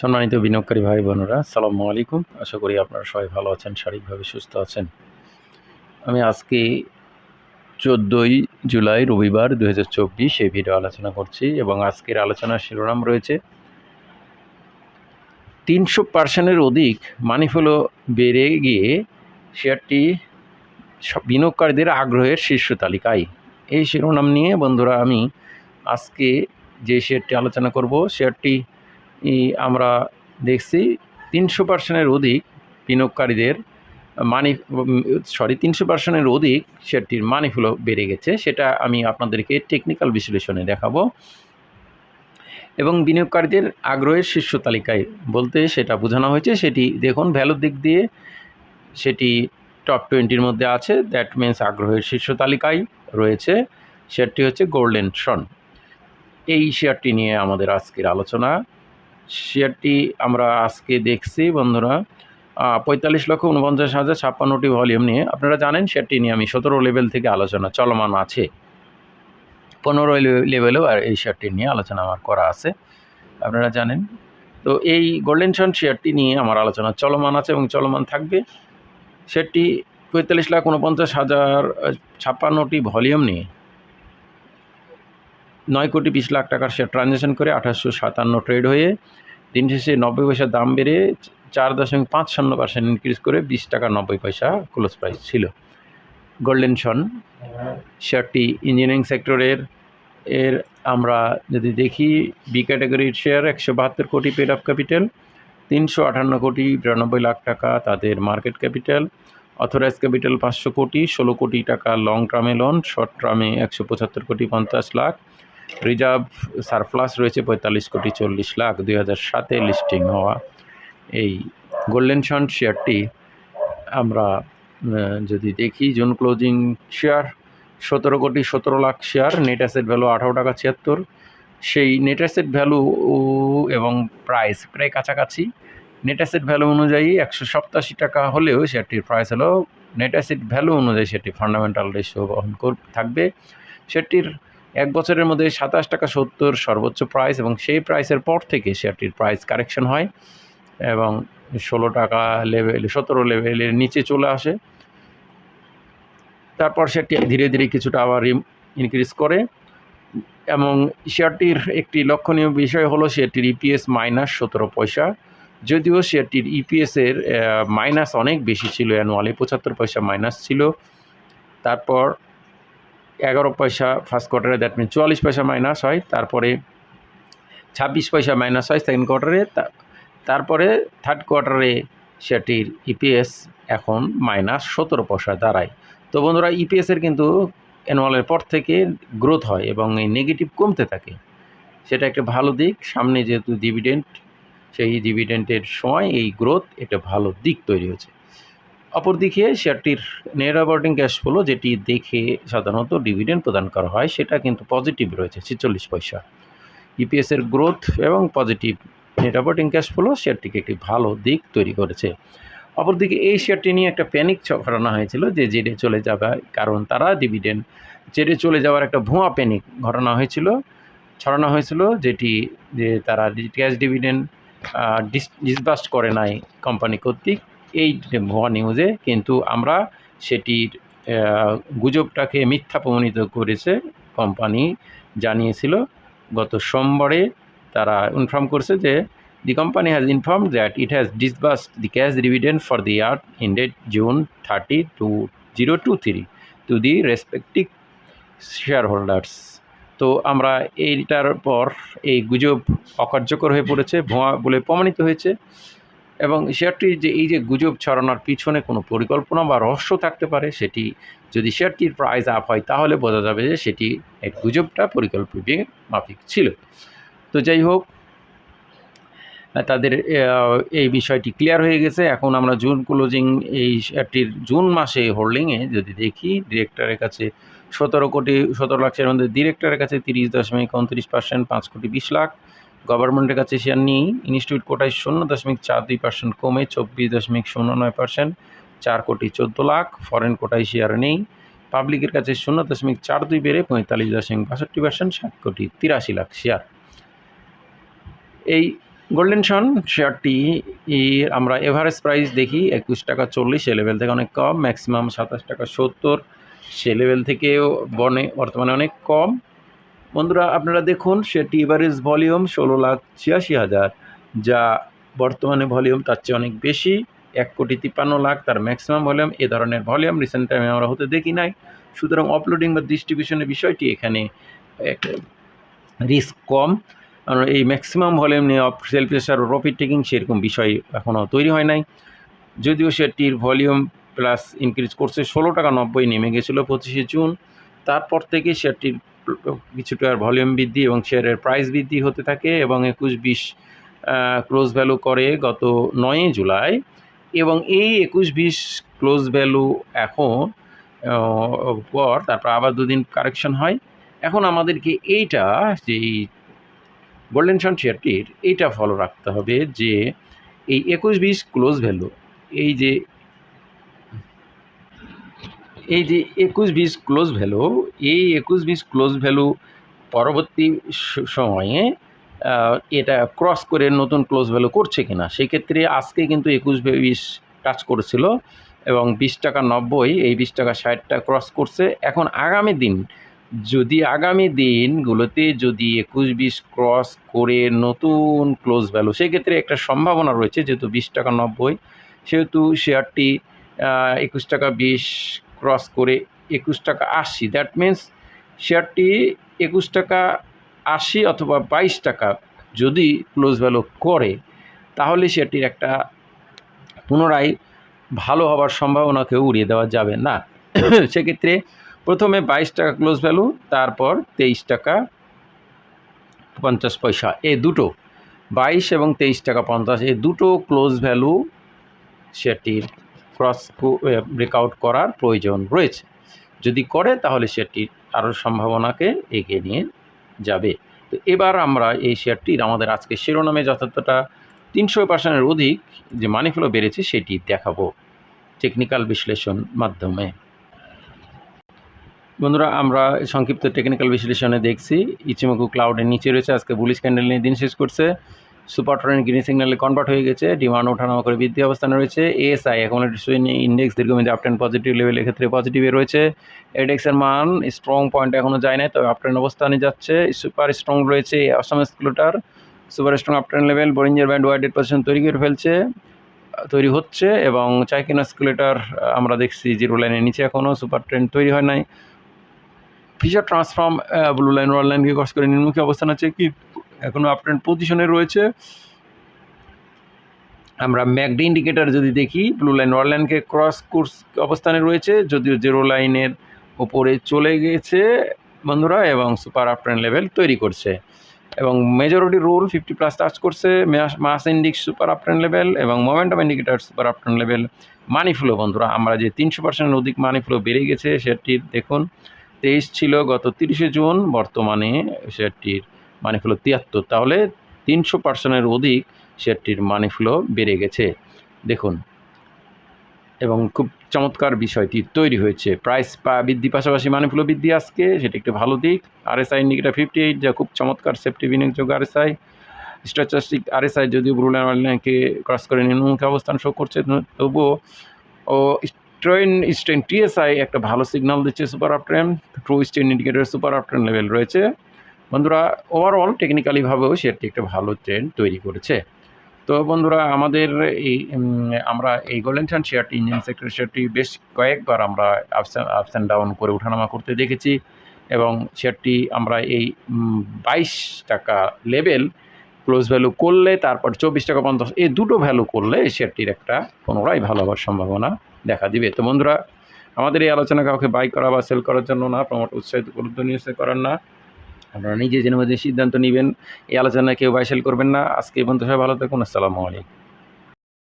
সম্মানিত বিনিয়োগকারী ভাই বোনেরা সালামু আলাইকুম। আশা করি আপনারা সবাই ভালো আছেন, শারীরিকভাবে সুস্থ আছেন। আমি আজকে চোদ্দোই জুলাই, রবিবার দু হাজার চব্বিশ এই ভিডিও আলোচনা করছি এবং আজকের আলোচনার শিরোনাম রয়েছে, তিনশো পার্সেন্টের অধিক মানি ফ্লো বেড়ে গিয়ে শেয়ারটি বিনিয়োগকারীদের আগ্রহের শীর্ষ তালিকায়। এই শিরোনাম নিয়ে বন্ধুরা, আমি আজকে যে শেয়ারটি আলোচনা করব, শেয়ারটি আমরা দেখছি তিনশো পার্সেন্টের অধিক বিনিয়োগকারীদের মানি সরি তিনশো পার্সেন্টের অধিক শেয়ারটির মানি ফ্লো বেড়ে গেছে, সেটা আমি আপনাদেরকে টেকনিক্যাল বিশ্লেষণে দেখাবো। এবং বিনিয়োগকারীদের আগ্রহের শীর্ষ তালিকায় বলতে সেটা বোঝানো হয়েছে, সেটি দেখুন ভ্যালুর দিক দিয়ে সেটি টপ টোয়েন্টির মধ্যে আছে দ্যাট মিন্স আগ্রহের শীর্ষ তালিকায় রয়েছে, শেয়ারটি হচ্ছে গোল্ডেন সন এই শেয়ারটি নিয়ে আমাদের আজকের আলোচনা। শেয়ারটি আমরা আজকে দেখছি, বন্ধুরা। পঁয়তাল্লিশ লক্ষ উনপঞ্চাশ হাজার ছাপ্পান্নটি ভলিউম নিয়ে। আপনারা জানেন শেয়ারটি নিয়ে আমি সতেরো লেভেল থেকে আলোচনা চলমান আছে। পনেরো লেভেলেও আর এই শেয়ারটি নিয়ে আলোচনা আমার করা আছে। আপনারা জানেন। তো এই গোল্ডেন সন শেয়ারটি নিয়ে আমার আলোচনা চলমান আছে এবং চলমান থাকবে। শেয়ারটি পঁয়তাল্লিশ লাখ উনপঞ্চাশ হাজার ছাপ্পান্নটি ভলিউম নিয়ে। নয় কোটি বিশ লাখ টাকার শেয়ার ট্রানজ্যাকশন করে আঠাশশো সাতান্ন ট্রেড হয়ে দিন শেষে নব্বই পয়সা দাম বেড়ে চার দশমিক পাঁচ শূন্য পার্সেন্ট ইনক্রিজ করে বিশ টাকা নব্বই পয়সা ক্লোজ প্রাইস ছিল। গোল্ডেন সন শেয়ারটি ইঞ্জিনিয়ারিং সেক্টরের এর আমরা যদি দেখি বি ক্যাটাগরির শেয়ার একশো বাহাত্তর কোটি পেড অফ ক্যাপিটাল তিনশো আটান্ন কোটি বিরানব্বই লাখ টাকা তাদের মার্কেট ক্যাপিটাল অথরাইজ ক্যাপিটাল পাঁচশো কোটি, ষোলো কোটি টাকা লং টার্মে লোন শর্ট টার্মে একশো পঁচাত্তর কোটি পঞ্চাশ লাখ। রিজার্ভ সারপ্লাস রয়েছে পঁয়তাল্লিশ কোটি চল্লিশ লাখ দুই হাজার সাতে লিস্টিং হওয়া। এই গোল্ডেন সন শেয়ারটি আমরা যদি দেখি, জুন ক্লোজিং শেয়ার সতেরো কোটি সতেরো lakh share net asset value আঠারো টাকা ছিয়াত্তর। সেই নেট অ্যাসেট ভ্যালু এবং প্রাইস প্রায় কাছাকাছি। নেট অ্যাসেট ভ্যালু অনুযায়ী একশো সপ্তাশি টাকা হলেও শেয়ারটির প্রাইস হলো নেট অ্যাসেট ভ্যালু অনুযায়ী সেটি ফান্ডামেন্টাল রেশিও বহন থাকবে। শেয়ারটির এক বছরের মধ্যে সাতাশ টাকা সত্তর সর্বোচ্চ প্রাইস এবং সেই প্রাইসের পর থেকে শেয়ারটির প্রাইস কারেকশন হয় এবং ষোলো টাকা লেভেল সতেরো লেভেলের নিচে চলে আসে। তারপর সেটি ধীরে ধীরে কিছুটা আবার ইনক্রিজ করে এবং শেয়ারটির একটি লক্ষণীয় বিষয় হলো শেয়ারটির ইপিএস মাইনাস সতেরো পয়সা। যদিও শেয়ারটির ইপিএসের মাইনাস অনেক বেশি ছিল অ্যানুয়ালি পঁচাত্তর পয়সা মাইনাস ছিল। তারপর এগারো পয়সা ফার্স্ট কোয়ার্টারে দ্যাট মিন চুয়াল্লিশ পয়সা মাইনাস হয়, তারপরে ছাব্বিশ পয়সা মাইনাস হয় সেকেন্ড কোয়ার্টারে তারপরে থার্ড কোয়ার্টারে সেটির ইপিএস এখন মাইনাস সতেরো পয়সা দাঁড়ায়। তো বন্ধুরা ইপিএসের কিন্তু অ্যানুয়ালের পর থেকে গ্রোথ হয় এবং এই নেগেটিভ কমতে থাকে। সেটা একটা ভালো দিক। সামনে যেহেতু ডিভিডেন্ট সেই ডিভিডেন্টের সময় এই গ্রোথ এটা ভালো দিক তৈরি হয়েছে। অপরদিকে শেয়ারটির নেট অপারেটিং ক্যাশ ফ্লো যেটি দেখে সাধারণত ডিভিডেন্ড প্রদান করা হয়, সেটা কিন্তু পজিটিভ রয়েছে, ছেচল্লিশ পয়সা। ইপিএসের গ্রোথ এবং positive net operating cash flow শেয়ারটিকে একটি ভালো দিক তৈরি করেছে। অপরদিকে এই শেয়ারটি নিয়ে একটা প্যানিক ছড়ানো হয়েছিল যে জেডে চলে যাবে, কারণ তারা ডিভিডেন্ড জেডে চলে যাওয়ার একটা ভুয়া প্যানিক ঘটনা হয়েছিল, ছড়ানো হয়েছিল যেটি যে তারা ক্যাশ ডিভিডেন্ড ডিসবাস্ট করে নাই কোম্পানি কর্তৃক। এই ভুয়া নিউজে কিন্তু আমরা সেটির গুজবটাকে মিথ্যা প্রমাণিত করেছে কোম্পানি জানিয়েছিল। গত সোমবারে তারা ইনফর্ম করছে যে the company has inform that it has disburse the cash dividend for the year ended June thirty two zero two three to the respective shareholders তো আমরা এইটার পর এই গুজব অকার্যকর হয়ে পড়েছে, ভোঁয়া বলে প্রমাণিত হয়েছে। এবং শেয়ারটি যে এই যে গুজব ছড়ানোর পিছনে কোনো পরিকল্পনা বা রহস্য থাকতে পারে, সেটি যদি শেয়ারটির প্রাইস আপ হয়, তাহলে বোঝা যাবে যে সেটি এই গুজবটা পরিকল্পিত মাফিক ছিল। তো যাই হোক, তাদের এই বিষয়টি ক্লিয়ার হয়ে গেছে। এখন আমরা জুন ক্লোজিং এই শেয়ারটির জুন মাসে হোল্ডিংয়ে যদি দেখি ডিরেক্টরের কাছে সতেরো কোটি, সতেরো লাখের মধ্যে ডিরেক্টরের কাছে তিরিশ দশমিক উনত্রিশ পার্সেন্ট পাঁচ কোটি বিশ লাখ। গভর্নমেন্টের কাছে শেয়ার নেই। ইনস্টিটিউট কোটায় শূন্য দশমিক চার দুই পার্সেন্ট কমে চব্বিশ দশমিক শূন্য নয় পার্সেন্ট চার কোটি চোদ্দ লাখ। ফরেন কোটায় শেয়ার নেই। পাবলিকের কাছে শূন্য দশমিক চার দুই বেড়ে পঁয়তাল্লিশ দশমিক বাষট্টি পার্সেন্ট ষাট কোটি তিরাশি লাখ শেয়ার এই গোল্ডেন সন শেয়ারটি আমরা এভারেজ প্রাইস দেখি একুশ টাকা চল্লিশ সে লেভেল থেকে অনেক কম। ম্যাক্সিমাম সাতাশ টাকা সত্তর, সে লেভেল থেকেও বনে বর্তমানে অনেক কম। বন্ধুরা, আপনারা দেখুন, সেটি এভারেজ ভলিউম ষোলো লাখ ছিয়াশি হাজার, যা বর্তমানে ভলিউম তার চেয়ে অনেক বেশি। এক কোটি তিপ্পান্ন লাখ তার ম্যাক্সিমাম ভলিউম। এ ধরনের ভলিউম রিসেন্ট টাইমে আমরা হতে দেখি নাই। সুতরাং আপলোডিং বা ডিস্ট্রিবিউশনের বিষয়টি এখানে রিস্ক কম। কারণ এই ম্যাক্সিমাম ভলিউম নিয়ে সেল প্রেশার ও প্রফিট টেকিং সেরকম বিষয় এখনও তৈরি হয় নাই। যদিও সেটির ভলিউম প্লাস ইনক্রিজ করছে, ষোলো টাকা নব্বই নেমে গেছিল পঁচিশে জুন। তারপর থেকে শেয়ারটির কিছুটা ভলিউম বৃদ্ধি এবং শেয়ারের প্রাইস বৃদ্ধি হতে থাকে এবং একুশ বিশ ক্লোজ ভ্যালু করে গত নয়ই জুলাই এবং এই একুশ বিশ ক্লোজ ভ্যালু এখন পর তারপর আবার দুদিন কারেকশন হয়। এখন আমাদেরকে এইটা যেই গোল্ডেন শান শেয়ারটির এইটা ফলো রাখতে হবে যে এই একুশ বিশ ক্লোজ ভ্যালু এই যে এই যে একুশ বিশ ক্লোজ ভ্যালু, এই একুশ বিশ ক্লোজ ভ্যালু পরবর্তী সময়ে এটা ক্রস করে নতুন ক্লোজ ভ্যালু করছে কিনা, সেই ক্ষেত্রে আজকে কিন্তু একুশ বিশ টাচ করেছিল এবং বিশ টাকা নব্বই, এই বিশ টাকা ষাটটা ক্রস করছে। এখন আগামী দিন, যদি আগামী দিনগুলোতে যদি একুশ বিশ ক্রস করে নতুন ক্লোজ ভ্যালু সেক্ষেত্রে একটা সম্ভাবনা রয়েছে, যেহেতু বিশ টাকা নব্বই, সেহেতু শেয়ারটি একুশ টাকা বিশ ক্রস করে একুশ টাকা আশি। দ্যাট মিন্স শেয়ারটি একুশ টাকা আশি অথবা বাইশ টাকা যদি ক্লোজ ভ্যালু করে, তাহলে সেটির একটা পুনরায় ভালো হবার সম্ভাবনাকেও উড়িয়ে দেওয়া যাবে না। সেক্ষেত্রে প্রথমে বাইশ টাকা ক্লোজ ভ্যালু তারপর তেইশ টাকা পঞ্চাশ পয়সা। এই দুটো, বাইশ এবং তেইশ টাকা পঞ্চাশ এই দুটো ক্লোজ ভ্যালু সেটির ক্রস ব্রেকআউট করার প্রয়োজন রয়েছে। যদি করে, তাহলে সেটির আরও সম্ভাবনাকে এগিয়ে নিয়ে যাবে। তো এবার আমরা এই শেয়ারটির আমাদের আজকে শিরোনামে যথার্থটা তিনশো পার্সেন্টের অধিক যে মানি ফ্লো বেড়েছে, সেটি দেখাবো টেকনিক্যাল বিশ্লেষণ মাধ্যমে। বন্ধুরা, আমরা সংক্ষিপ্ত টেকনিক্যাল বিশ্লেষণে দেখছি, ইচিমকু ক্লাউডের নিচে রয়েছে, আজকে বুলিশ ক্যান্ডেল নিয়ে দিন শেষ করছে। সুপার ট্রেন গ্রিন সিগন্যালে কনভার্ট হয়ে গেছে ডিমান্ড ওঠানামা করে বৃদ্ধি অবস্থানে রয়েছে। এএসআই অ্যাকুমুলেটেড ইন্ডেক্স দীর্ঘমেয়াদী আপটেন পজিটিভ লেভেলের ক্ষেত্রে পজিটিভে রয়েছে। এডেক্সের মান স্ট্রং পয়েন্ট এখনও যায় না তবে আপটেন অবস্থানে যাচ্ছে। সুপার স্ট্রং রয়েছে আসাম স্কুলটার সুপার স্ট্রং আপটেন লেভেল বোরিঞ্জের ব্যান্ড ওয়াইডেড পজিশন তৈরি করে ফেলছে, তৈরি হচ্ছে এবং চাইকিনা স্কুলেটার আমরা দেখছি জিরো লাইনের নিচে এখনও সুপার ট্রেন তৈরি হয় নাই। Feature transform blue line over লাইনকে ক্রস করে নির্মুখী অবস্থান আছে। কি এখনও আপট্রেন্ড পজিশনে রয়েছে। আমরা ম্যাকডি ইন্ডিকেটার যদি দেখি ব্লু লাইন ওয়ার লাইনকে ক্রস কোর্স অবস্থানে রয়েছে, যদিও জিরো লাইনের ওপরে চলে গেছে, বন্ধুরা, এবং সুপার আপট্রেন্ড লেভেল তৈরি করছে। এবং majority rule fifty plus touch করছে mass index super uptrend level এবং momentum indicator super uptrend level money flow বন্ধুরা, আমরা যে তিনশো পার্সেন্টের অধিক মানি ফ্লো বেড়ে গেছে, সেটির দেখুন, তেইশ ছিল গত তিরিশে জুন, বর্তমানে শেয়ারটির মানি ফ্লো তিয়াত্তর, তাহলে তিনশো পার্সেন্টের অধিক শেয়ারটির মানে ফ্লো বেড়ে গেছে। দেখুন, এবং খুব চমৎকার বিষয়টি তৈরি হয়েছে। প্রাইস বৃদ্ধি পাশাপাশি মানি ফ্লো বৃদ্ধি আজকে, সেটি একটি ভালো দিক। আরএসআই ইন্ডিকেটার ফিফটি এইট যা খুব চমৎকার সেফটি বিনিয়োগযোগ্য আরএসআই স্ট্যাচাস্টিক আরএসআই যদিও ব্রুল লাইনকে ক্রস করে নিম্নমুখী অবস্থান শো করছে তবুও, ও ট্রেন স্ট্রেন টিএসআই একটা ভালো সিগনাল দিচ্ছে সুপার আপ ট্রেন ট্রু স্টেন indicator super up trend level রয়েছে। বন্ধুরা ওভারঅল টেকনিক্যালিভাবেও সেটি একটা ভালো ট্রেন্ড তৈরি করেছে। তো বন্ধুরা, আমাদের এই আমরা এই গোল্ডেন চান শেয়ারটি ইঞ্জিন সেক্টর শেয়ারটি বেশ কয়েকবার আমরা আপস আপস অ্যান্ড ডাউন করে ওঠানামা করতে দেখেছি এবং শেয়ারটি আমরা এই বাইশ টাকা লেভেল ক্লোজ ভ্যালু করলে, তারপর চব্বিশ টাকা পঞ্চাশ, এই দুটো ভ্যালু করলে শেয়ারটির একটা পুনরায় ভালো হওয়ার সম্ভাবনা দেখা দিবে। তো বন্ধুরা, আমাদের এই আলোচনা কাউকে বাই করা বা সেল করার জন্য না প্রমোট উৎসাহিত গুরুত্ব নিশ্চয় করার না। আপনারা নিজে জেনে মধ্যে সিদ্ধান্ত নেবেন। এই আলোচনায় কেউ বাইসেল করবেন না। আজকে বন্ধু সবাই ভালো থাকুন। আসসালামু আলাইকুম।